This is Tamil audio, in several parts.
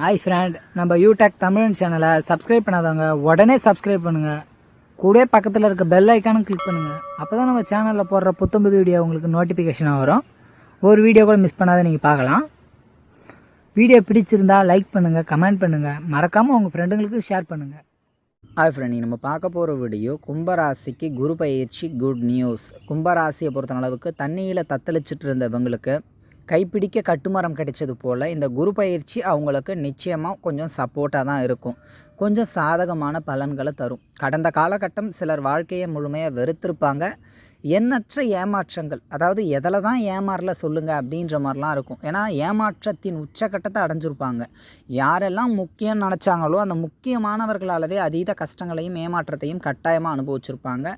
ஹாய் ஃப்ரெண்ட் நம்ம யூடெக் தமிழ் சேனலை சப்ஸ்கிரைப் பண்ணாதவங்க உடனே சப்ஸ்கிரைப் பண்ணுங்க. கூட பக்கத்தில் இருக்க பெல் ஐக்கானும் கிளிக் பண்ணுங்க. அப்பதான் நம்ம சேனலில் போடுற புத்தம்புது வீடியோ உங்களுக்கு நோட்டிஃபிகேஷனாக வரும். ஒரு வீடியோ கூட மிஸ் பண்ணாத நீங்கள் பார்க்கலாம். வீடியோ பிடிச்சிருந்தா லைக் பண்ணுங்கள் கமெண்ட் பண்ணுங்கள் மறக்காமல் உங்கள் ஃப்ரெண்டுங்களுக்கு ஷேர் பண்ணுங்கள் ஹாய் ஃப்ரெண்ட் நம்ம பார்க்க போகிற வீடியோ கும்பராசிக்கு குரு பயிற்சி குட் நியூஸ் கும்பராசியை பொறுத்த அளவுக்கு தண்ணியில் தத்தளிச்சிட்டு இருந்தவங்களுக்கு கைப்பிடிக்க கட்டுமரம் கிடைச்சது போல் இந்த குரு பயிற்சி அவங்களுக்கு நிச்சயமாக கொஞ்சம் சப்போர்ட்டாக தான் இருக்கும். கொஞ்சம் சாதகமான பலன்களை தரும். கடந்த காலகட்டம் சிலர் வாழ்க்கையை முழுமையாக வெறுத்திருப்பாங்க. எண்ணற்ற ஏமாற்றங்கள் அதாவது எதில் தான் ஏமாறல சொல்லுங்கள் அப்படின்ற மாதிரிலாம் இருக்கும். ஏன்னா ஏமாற்றத்தின் உச்சக்கட்டத்தை அடைஞ்சிருப்பாங்க. யாரெல்லாம் முக்கியம் நினச்சாங்களோ அந்த முக்கியமானவர்களாலவே அதீத கஷ்டங்களையும் ஏமாற்றத்தையும் கட்டாயமாக அனுபவிச்சிருப்பாங்க.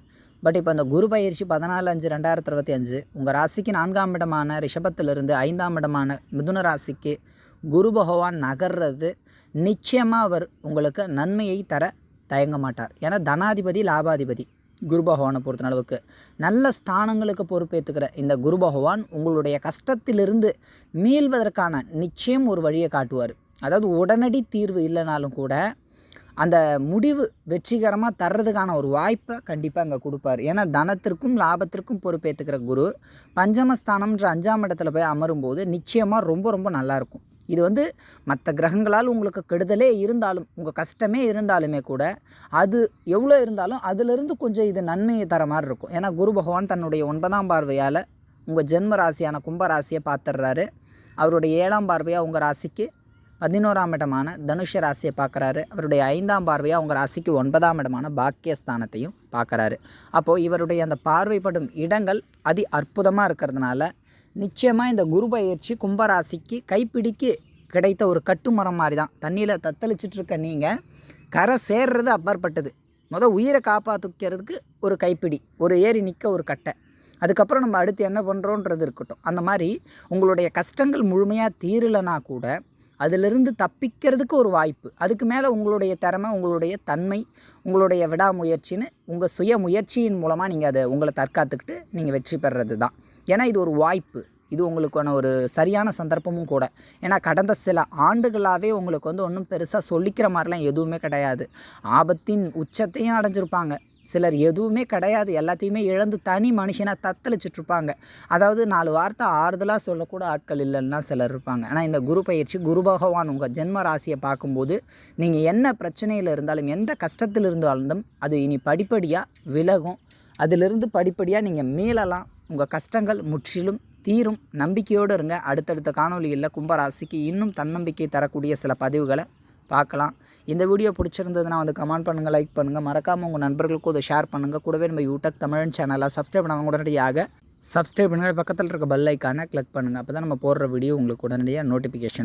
பட் இப்போ இந்த குரு பயிற்சி பதினாலு அஞ்சு ரெண்டாயிரத்தி இருபத்தி அஞ்சு உங்கள் ராசிக்கு நான்காம் இடமான ரிஷபத்திலிருந்து ஐந்தாம் இடமான மிதுன ராசிக்கு குரு பகவான் நகர்றது நிச்சயமாக அவர் உங்களுக்கு நன்மையை தர தயங்க மாட்டார். ஏன்னா தனாதிபதி லாபாதிபதி குரு பகவானை பொறுத்த அளவுக்கு நல்ல ஸ்தானங்களுக்கு பொறுப்பேற்றுக்கிற இந்த குரு பகவான் உங்களுடைய கஷ்டத்திலிருந்து மீள்வதற்கான நிச்சயம் ஒரு வழியை காட்டுவார். அதாவது உடனடி தீர்வு இல்லைனாலும் கூட அந்த முடிவு வெற்றிகரமாக தர்றதுக்கான ஒரு வாய்ப்பை கண்டிப்பாக அங்கே கொடுப்பார். ஏன்னா தனத்திற்கும் லாபத்திற்கும் பொறுப்பேற்றுக்கிற குரு பஞ்சமஸ்தானம்ன்ற அஞ்சாம் இடத்துல போய் அமரும்போது நிச்சயமாக ரொம்ப ரொம்ப நல்லாயிருக்கும் இது வந்து மற்ற கிரகங்களால் உங்களுக்கு கெடுதலே இருந்தாலும் உங்கள் கஷ்டமே இருந்தாலுமே கூட அது எவ்வளோ இருந்தாலும் அதிலிருந்து கொஞ்சம் இது நன்மையை தர மாதிரி இருக்கும். ஏன்னா குரு பகவான் தன்னுடைய ஒன்பதாம் பார்வையால் உங்கள் ஜென்ம ராசியான கும்பராசியை பார்த்துட்றாரு பார்த்துடுறாரு. அவருடைய ஏழாம் பார்வையாக உங்கள் ராசிக்கு பதினோராம் இடமான தனுஷ ராசியை பார்க்குறாரு. அவருடைய ஐந்தாம் பார்வையாக அவங்க ராசிக்கு ஒன்பதாம் இடமான பாக்கியஸ்தானத்தையும் பார்க்குறாரு. அப்போது இவருடைய அந்த பார்வைப்படும் இடங்கள் அதி அற்புதமாக இருக்கிறதுனால நிச்சயமாக இந்த குரு பயிற்சி கும்பராசிக்கு கைப்பிடிக்கு கிடைத்த ஒரு கட்டுமரம் மாதிரி தான். தண்ணியில் தத்தளிச்சிட்ருக்க நீங்கள் கரை சேர்றது அப்பாற்பட்டது. முதல் உயிரை காப்பாற்றிக்கிறதுக்கு ஒரு கைப்பிடி ஒரு ஏறி நிற்க ஒரு கட்டை. அதுக்கப்புறம் நம்ம அடுத்து என்ன பண்ணுறோன்றது இருக்கட்டும். அந்த மாதிரி உங்களுடைய கஷ்டங்கள் முழுமையாக தீரலைனா கூட அதிலிருந்து தப்பிக்கிறதுக்கு ஒரு வாய்ப்பு. அதுக்கு மேலே உங்களுடைய திறமை உங்களுடைய தன்மை உங்களுடைய விடாமுயற்சின்னு உங்கள் சுய முயற்சியின் மூலமாக நீங்கள் அதை உங்களை தற்காத்துக்கிட்டு நீங்கள் வெற்றி பெறுறது தான் ஏன்னா இது ஒரு வாய்ப்பு. இது உங்களுக்கான ஒரு சரியான சந்தர்ப்பமும் கூட. ஏன்னா கடந்த சில ஆண்டுகளாகவே உங்களுக்கு வந்து ஒன்றும் பெருசாக சொல்லிக்கிற மாதிரிலாம் எதுவுமே கிடையாது. ஆபத்தின் உச்சத்தையும் அடைஞ்சிருப்பாங்க. சிலர் எதுவுமே கிடையாது. எல்லாத்தையுமே இழந்து தனி மனுஷனாக தத்தளிச்சிட்ருப்பாங்க. அதாவது நாலு வார்த்தை ஆறுதலாக சொல்லக்கூட ஆட்கள் இல்லைன்னா சிலர் இருப்பாங்க. ஆனால் இந்த குரு பயிற்சி குரு பகவான் உங்கள் ஜென்ம ராசியை பார்க்கும்போது நீங்கள் என்ன பிரச்சனையில் இருந்தாலும் எந்த கஷ்டத்தில் இருந்தாலும் அது இனி படிப்படியாக விலகும். அதிலிருந்து படிப்படியாக நீங்கள் மீளலாம். உங்கள் கஷ்டங்கள் முற்றிலும் தீரும். நம்பிக்கையோடு இருங்க. அடுத்தடுத்த காணொலியில் கும்பராசிக்கு இன்னும் தன்னம்பிக்கை தரக்கூடிய சில பதிவுகளை பார்க்கலாம். இந்த வீடியோ பிடிச்சிருந்ததுன்னா வந்து கமெண்ட் பண்ணுங்கள் லைக் பண்ணுங்கள் மறக்காமல் உங்கள் நண்பர்களுக்கும் அதை ஷேர் பண்ணுங்கள் கூடவே நம்ம யூடியூப் தமிழன் சேனலாக சப்ஸ்கிரைப் பண்ணாங்க உடனடியாக சப்ஸ்கிரைப் பண்ணுங்கள் பக்கத்தில் இருக்க பெல் ஐக்கானை கிளிக் பண்ணுங்கள் அப்போ தான் நம்ம போடுற வீடியோ உங்களுக்கு உடனடியாக நோட்டிஃபிகேஷன்